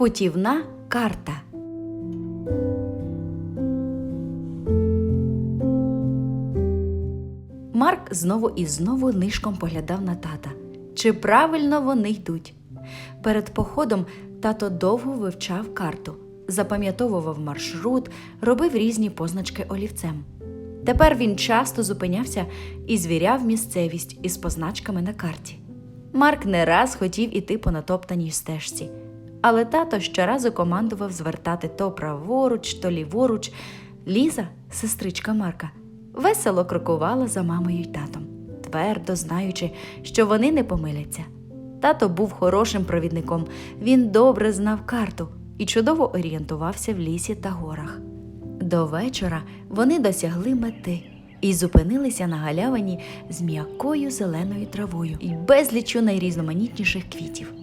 Путівна карта. Марк знову і знову нишком поглядав на тата. Чи правильно вони йдуть? Перед походом тато довго вивчав карту, запам'ятовував маршрут, робив різні позначки олівцем. Тепер він часто зупинявся і звіряв місцевість із позначками на карті. Марк не раз хотів іти по натоптаній стежці, але тато щоразу командував звертати то праворуч, то ліворуч. Ліза, сестричка Марка, весело крокувала за мамою й татом, твердо знаючи, що вони не помиляться. Тато був хорошим провідником, він добре знав карту і чудово орієнтувався в лісі та горах. До вечора вони досягли мети і зупинилися на галявині з м'якою зеленою травою і безлічу найрізноманітніших квітів.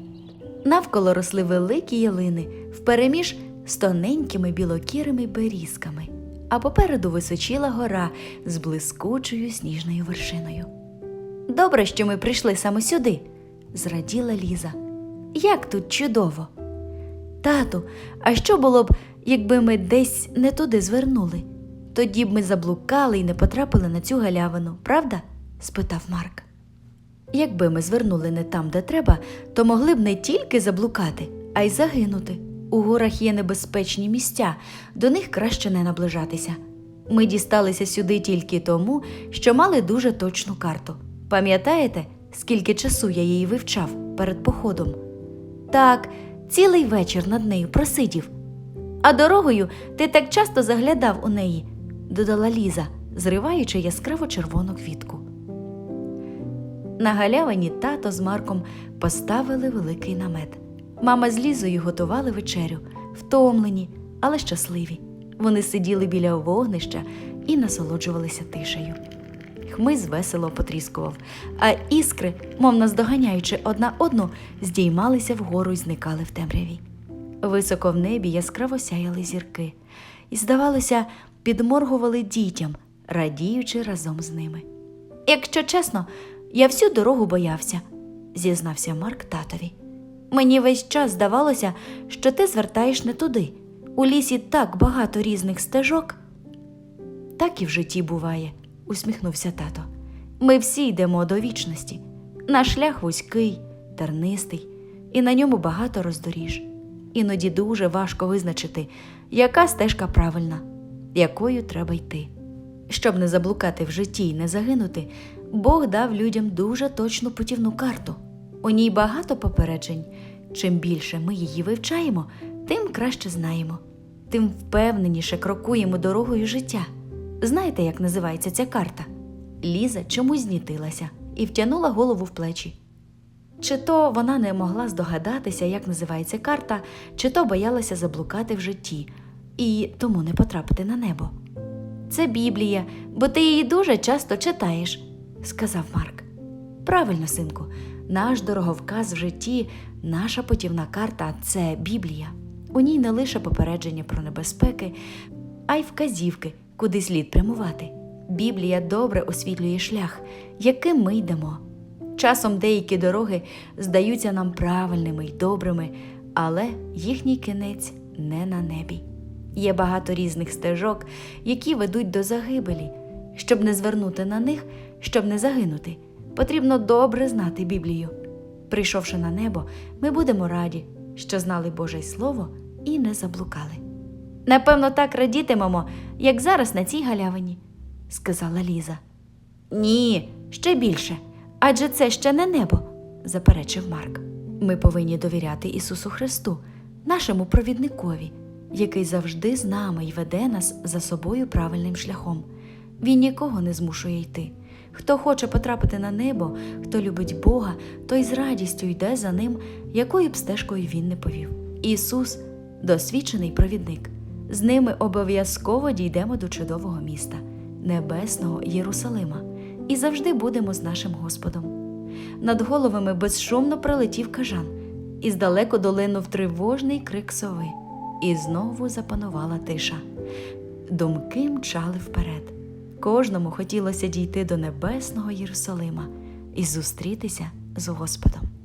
Навколо росли великі ялини впереміж з тоненькими білокірими берізками, а попереду височіла гора з блискучою сніжною вершиною. Добре, що ми прийшли саме сюди, зраділа Ліза. Як тут чудово. Тату, а що було б, якби ми десь не туди звернули? Тоді б ми заблукали і не потрапили на цю галявину, правда? спитав Марк. Якби ми звернули не там, де треба, то могли б не тільки заблукати, а й загинути. У горах є небезпечні місця, до них краще не наближатися. Ми дісталися сюди тільки тому, що мали дуже точну карту. Пам'ятаєте, скільки часу я її вивчав перед походом? Так, цілий вечір над нею просидів. А дорогою ти так часто заглядав у неї, додала Ліза, зриваючи яскраво червону квітку. На галявині тато з Марком поставили великий намет. Мама з Лізою готували вечерю, втомлені, але щасливі. Вони сиділи біля вогнища і насолоджувалися тишею. Хмиз весело потріскував, а іскри, мов наздоганяючи одна одну, здіймалися вгору і зникали в темряві. Високо в небі яскраво сяяли зірки, і, здавалося, підморгували дітям, радіючи разом з ними. Якщо чесно, я всю дорогу боявся, зізнався Марк татові. Мені весь час здавалося, що ти звертаєш не туди. У лісі так багато різних стежок. Так і в житті буває, усміхнувся тато. Ми всі йдемо до вічності. Наш шлях вузький, тернистий, і на ньому багато роздоріж. Іноді дуже важко визначити, яка стежка правильна, якою треба йти. Щоб не заблукати в житті і не загинути, Бог дав людям дуже точну путівну карту. У ній багато попереджень. Чим більше ми її вивчаємо, тим краще знаємо, тим впевненіше крокуємо дорогою життя. Знаєте, як називається ця карта? Ліза чомусь знітилася і втягнула голову в плечі. Чи то вона не могла здогадатися, як називається карта, чи то боялася заблукати в житті і тому не потрапити на небо. Це Біблія, бо ти її дуже часто читаєш, сказав Марк. Правильно, синку, наш дороговказ в житті, наша путівна карта це Біблія. У ній не лише попередження про небезпеки, а й вказівки, куди слід прямувати. Біблія добре освітлює шлях, яким ми йдемо. Часом деякі дороги здаються нам правильними й добрими, але їхній кінець не на небі. Є багато різних стежок, які ведуть до загибелі. Щоб не звернути на них, щоб не загинути, потрібно добре знати Біблію. Прийшовши на небо, ми будемо раді, що знали Боже Слово і не заблукали. Напевно, так радітимемо, як зараз на цій галявині, сказала Ліза. Ні, ще більше. Адже це ще не небо, заперечив Марк. Ми повинні довіряти Ісусу Христу, нашому провідникові, який завжди з нами й веде нас за собою правильним шляхом. Він нікого не змушує йти. Хто хоче потрапити на небо, хто любить Бога, той з радістю йде за ним, якою б стежкою він не повів. Ісус досвідчений провідник. З ними обов'язково дійдемо до чудового міста, небесного Єрусалима, і завжди будемо з нашим Господом. Над головами безшумно пролетів кажан, і здалеку долинув тривожний крик сови, і знову запанувала тиша. Думки мчали вперед. Кожному хотілося дійти до небесного Єрусалима і зустрітися з Господом.